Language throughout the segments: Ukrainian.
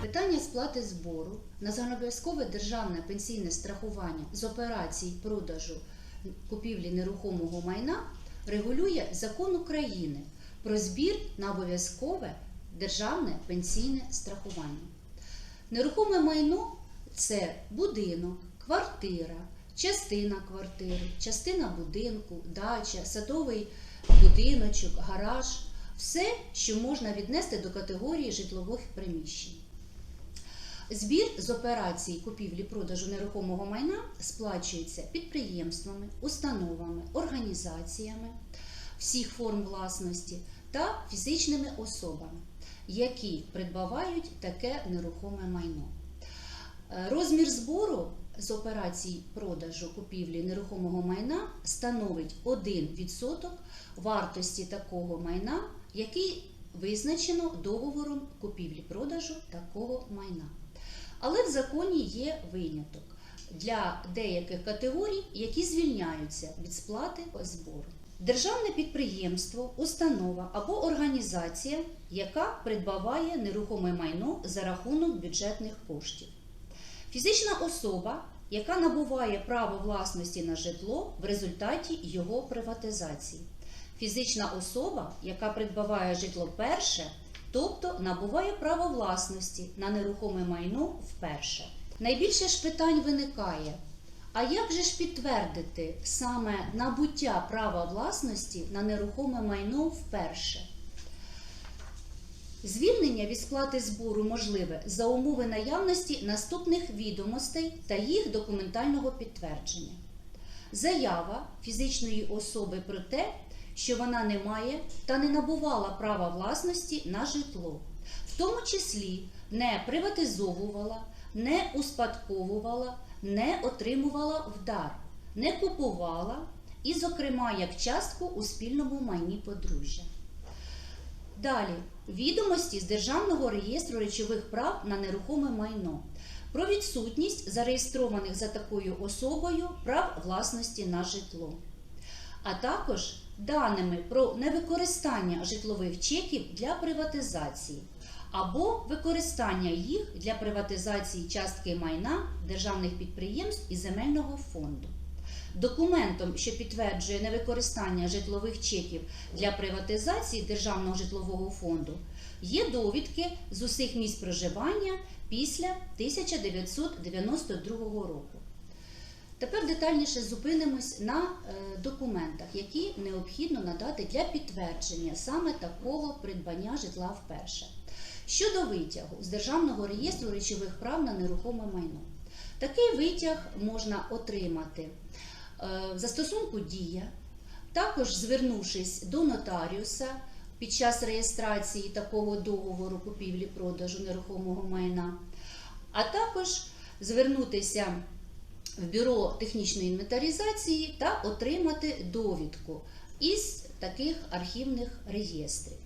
Питання сплати збору на загальнообов'язкове державне пенсійне страхування з операцій продажу купівлі нерухомого майна регулює закон України про збір на обов'язкове державне пенсійне страхування. Нерухоме майно це будинок, квартира, частина квартири, частина будинку, дача, садовий будиночок, гараж все, що можна віднести до категорії житлових приміщень. Збір з операцій купівлі-продажу нерухомого майна сплачується підприємствами, установами, організаціями всіх форм власності та фізичними особами, які придбавають таке нерухоме майно. Е, Розмір збору з операцій продажу купівлі нерухомого майна становить 1% вартості такого майна, який визначено договором купівлі-продажу такого майна. Але в законі є виняток для деяких категорій, які звільняються від сплати збору. Державне підприємство, установа або організація, яка придбаває нерухоме майно за рахунок бюджетних коштів. Фізична особа, яка набуває право власності на житло в результаті його приватизації. Фізична особа, яка придбаває житло перше, тобто набуває право власності на нерухоме майно вперше. Найбільше ж питань виникає: а як же ж підтвердити саме набуття права власності на нерухоме майно вперше? Звільнення від сплати збору можливе за умови наявності наступних відомостей та їх документального підтвердження. Заява фізичної особи про те, що вона не має та не набувала права власності на житло, в тому числі не приватизовувала, не успадковувала, не отримувала в дар, не купувала і, зокрема, як частку у спільному майні подружжя. Далі. Відомості з Державного реєстру речових прав на нерухоме майно. Про відсутність зареєстрованих за такою особою прав власності на житло, а також даними про невикористання житлових чеків для приватизації або використання їх для приватизації частки майна державних підприємств і земельного фонду. Документом, що підтверджує невикористання житлових чеків для приватизації Державного житлового фонду, є довідки з усіх місць проживання після 1992 року. Тепер детальніше зупинимось на е, документах, які необхідно надати для підтвердження саме такого придбання житла вперше. Щодо витягу з Державного реєстру речових прав на нерухоме майно. Такий витяг можна отримати е, в застосунку Дія, також звернувшись до нотаріуса під час реєстрації такого договору купівлі-продажу нерухомого майна, а також звернутися в бюро технічної інвентаризації та отримати довідку із таких архівних реєстрів.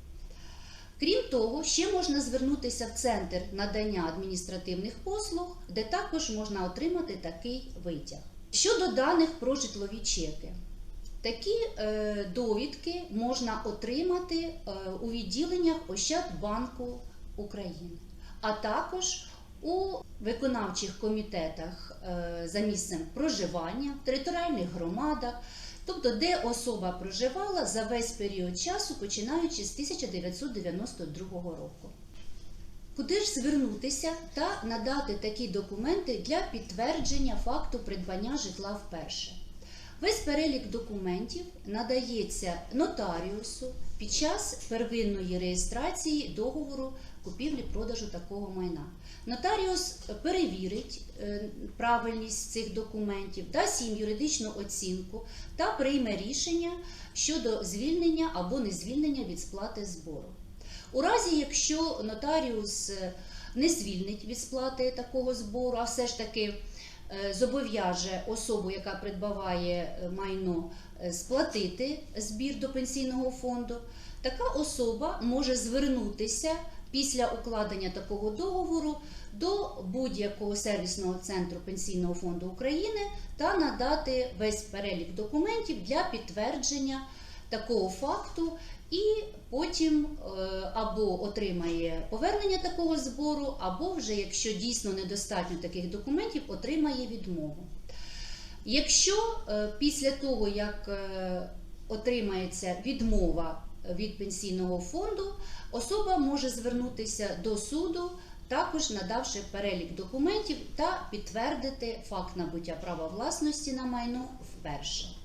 Крім того, ще можна звернутися в центр надання адміністративних послуг, де також можна отримати такий витяг. Щодо даних про житлові чеки, такі е, довідки можна отримати е, у відділеннях Ощадбанку України, а також у виконавчих комітетах е, за місцем проживання, в територіальних громадах, тобто де особа проживала за весь період часу, починаючи з 1992 року. Куди ж звернутися та надати такі документи для підтвердження факту придбання житла вперше? Весь перелік документів надається нотаріусу під час первинної реєстрації договору купівлі-продажу такого майна. Нотаріус перевірить е, правильність цих документів, дасть їм юридичну оцінку та прийме рішення щодо звільнення або незвільнення від сплати збору. У разі, якщо нотаріус е, не звільнить від сплати такого збору, а все ж таки е, зобов'яже особу, яка придбаває майно, сплатити збір до пенсійного фонду, така особа може звернутися після укладення такого договору до будь-якого сервісного центру Пенсійного фонду України та надати весь перелік документів для підтвердження такого факту і потім е, або отримає повернення такого збору, або вже, якщо дійсно недостатньо таких документів, отримає відмову. Якщо е, після того, як е, отримається відмова від пенсійного фонду, особа може звернутися до суду, також надавши перелік документів та підтвердити факт набуття права власності на майно вперше.